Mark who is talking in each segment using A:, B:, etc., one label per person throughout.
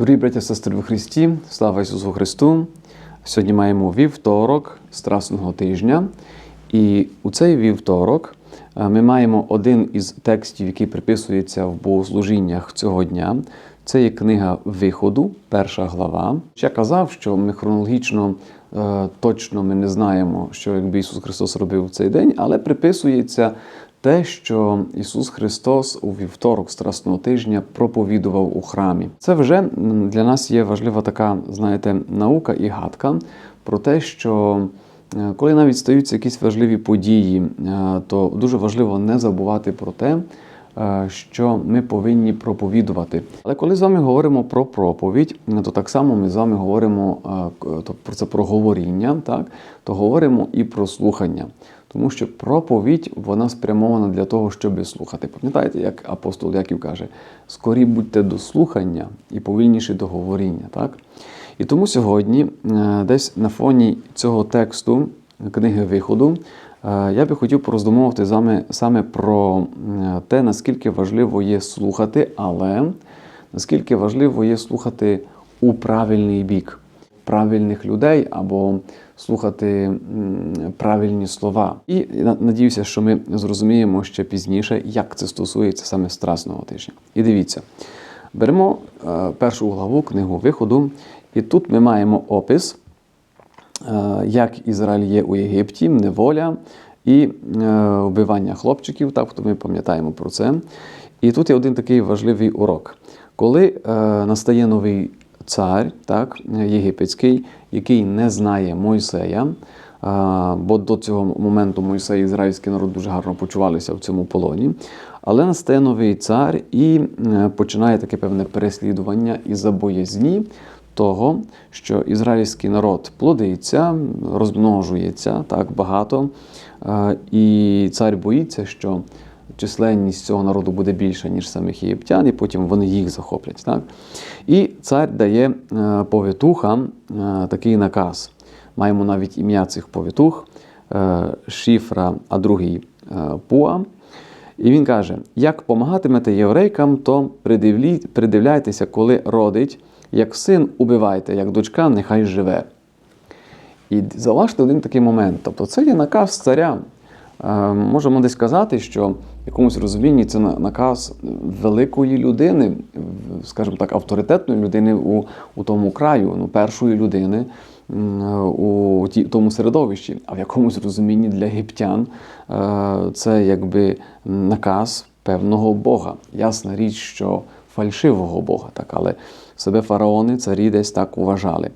A: Дорогі браття сестри в Христі, слава Ісусу Христу! Сьогодні маємо вівторок Страсного тижня. І у цей вівторок е, ми маємо один із текстів, який приписується в богослужіннях цього дня. Це є книга Виходу, перша глава. Я казав, що ми хронологічно е, точно ми не знаємо, що якби Ісус Христос робив в цей день, але приписується те, що Ісус Христос у вівторок Страсного тижня проповідував у храмі. Це вже для нас є важлива така, знаєте, наука і гадка про те, що е, коли навіть стаються якісь важливі події, е, то дуже важливо не забувати про те, е, що ми повинні проповідувати. Але коли з вами говоримо про проповідь, то так само ми з вами говоримо про це про говоріння, так то говоримо і про слухання. Тому що проповідь вона спрямована для того, щоб слухати. Пам'ятаєте, як апостол Яків каже: скорі будьте до слухання і повільніші до говоріння. Так? І тому сьогодні, е, десь на фоні цього тексту книги виходу, е, я би хотів пороздумовувати вами саме про е, те, наскільки важливо є слухати, але наскільки важливо є слухати у правильний бік правильних людей або слухати правильні слова. І на- надіюся, що ми зрозуміємо ще пізніше, як це стосується саме страсного тижня. І дивіться, беремо е, першу главу книгу виходу, і тут ми маємо опис, е, як Ізраїль є у Єгипті, неволя і е, вбивання хлопчиків. Так, то ми пам'ятаємо про це. І тут є один такий важливий урок. Коли настає новий цар, так, єгипетський, який не знає Мойсея, бо до цього моменту Мойсей і ізраїльський народ дуже гарно почувалися в цьому полоні. Але настає новий цар і е, починає таке певне переслідування із-за боязні того, що ізраїльський народ плодиться, розмножується так багато, і цар боїться, що численність цього народу буде більша, ніж самих єгиптян, і потім вони їх захоплять. Так? І цар дає е, повітухам е, такий наказ. Маємо навіть ім'я цих повітух е, Шифра, а другий Пуа. І він каже: як помагатимете єврейкам, то придивляйтеся, коли родить, як син убивайте, як дочка, нехай живе. І зауважте один такий момент. Тобто це є наказ царя. Е, Можемо десь казати, що в якомусь розумінні це на- наказ великої людини, скажімо так, авторитетної людини у, у тому краю, ну, першої людини у ті- тому середовищі. А в якомусь розумінні для єгиптян е, це якби наказ певного Бога. Ясна річ, що фальшивого Бога, так, але себе фараони, царі десь так вважали.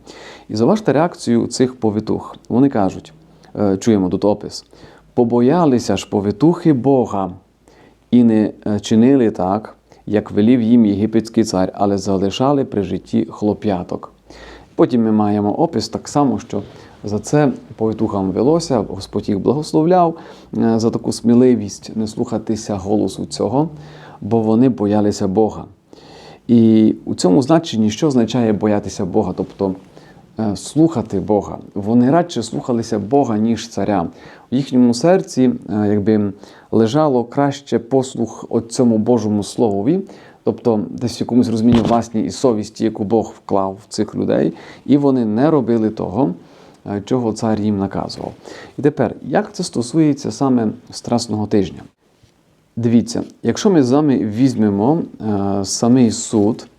A: І зауважте реакцію цих повитух. Вони кажуть, е, чуємо тут опис, побоялися ж повитухи Бога і не е, чинили так, як велів їм єгипетський цар, але залишали при житті хлоп'яток. Потім ми маємо опис так само, що за це повитухам велося, Господь їх благословляв е, за таку сміливість не слухатися голосу цього, бо вони боялися Бога. І у цьому значенні що означає боятися Бога? Тобто слухати Бога. Вони радше слухалися Бога, ніж царя. У їхньому серці е, якби лежало краще послух цьому Божому Словові, тобто десь в якомусь розумінні власній і совісті, яку Бог вклав в цих людей, і вони не робили того, е, чого цар їм наказував. І тепер, як це стосується саме Страсного тижня? Дивіться, якщо ми з вами візьмемо е, самий суд, е,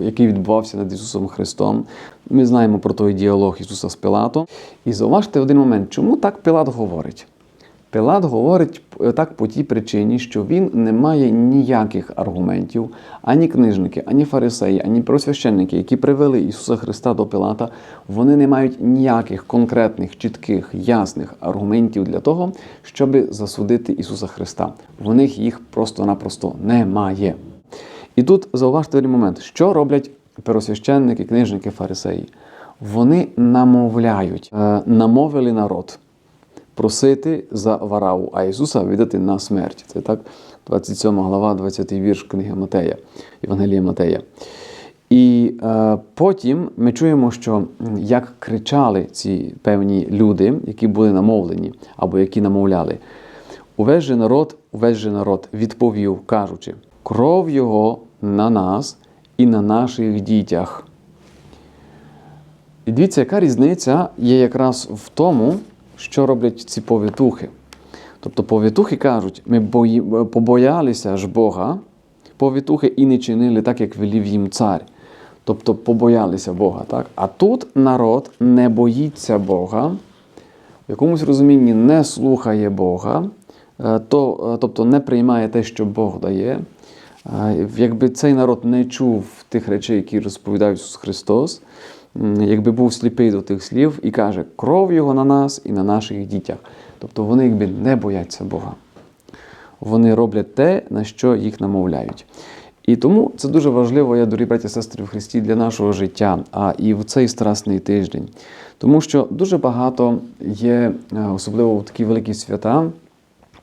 A: який відбувався над Ісусом Христом, ми знаємо про той діалог Ісуса з Пилатом. І зауважте один момент, чому так Пилат говорить? Пилат говорить е, так по тій причині, що він не має ніяких аргументів, ані книжники, ані фарисеї, ані просвященники, які привели Ісуса Христа до Пилата, вони не мають ніяких конкретних, чітких, ясних аргументів для того, щоб засудити Ісуса Христа. В них їх просто-напросто немає. І тут зауважте один момент, що роблять первосвященники, книжники, фарисеї? Вони намовляють, е, намовили народ просити за Вараву, а Ісуса видати на смерть. Це так, 27 глава, 20 вірш книги Матея, Євангелія Матея. І е, потім ми чуємо, що як кричали ці певні люди, які були намовлені або які намовляли. Увесь же народ, увесь же народ відповів, кажучи: кров його на нас і на наших дітях. І дивіться, яка різниця є якраз в тому, що роблять ці повітухи. Тобто повітухи кажуть, ми бої, побоялися ж Бога, повітухи і не чинили так, як велів їм цар. Тобто побоялися Бога. Так? А тут народ не боїться Бога, в якомусь розумінні не слухає Бога, е, то, е, тобто не приймає те, що Бог дає. Якби цей народ не чув тих речей, які розповідає Ісус Христос, якби був сліпий до тих слів і каже, кров Його на нас і на наших дітях. Тобто вони якби не бояться Бога. Вони роблять те, на що їх намовляють. І тому це дуже важливо, я дорогі браті сестри в Христі, для нашого життя, а і в цей страсний тиждень. Тому що дуже багато є, е, особливо в такі великі свята,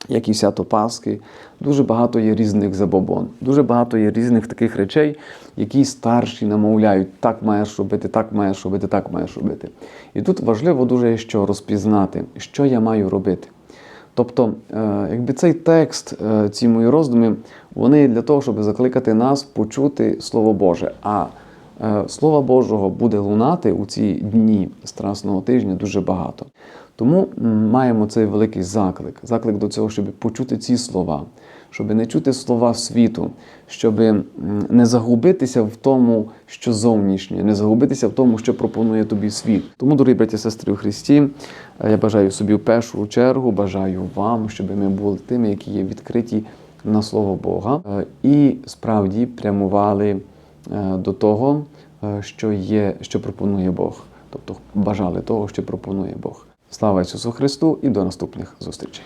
A: як і свято Пасхи, дуже багато є різних забобон, дуже багато є різних таких речей, які старші намовляють, так маєш робити, так маєш робити, так маєш робити. І тут важливо дуже що розпізнати, що я маю робити. Тобто, е, якби цей текст, е, ці мої роздуми, вони для того, щоб закликати нас почути Слово Боже. А Слова Божого буде лунати у ці дні Страсного тижня дуже багато. Тому маємо цей великий заклик, заклик до цього, щоб почути ці слова, щоб не чути слова світу, щоб не загубитися в тому, що зовнішнє, не загубитися в тому, що пропонує тобі світ. Тому, дорогі браті сестри у Христі, е, я бажаю собі в першу чергу, бажаю вам, щоб ми були тими, які є відкриті на Слово Бога, е, і справді прямували е, до того, е, що є, що пропонує Бог. Тобто бажали того, що пропонує Бог. Слава Ісусу Христу і до наступних зустрічей.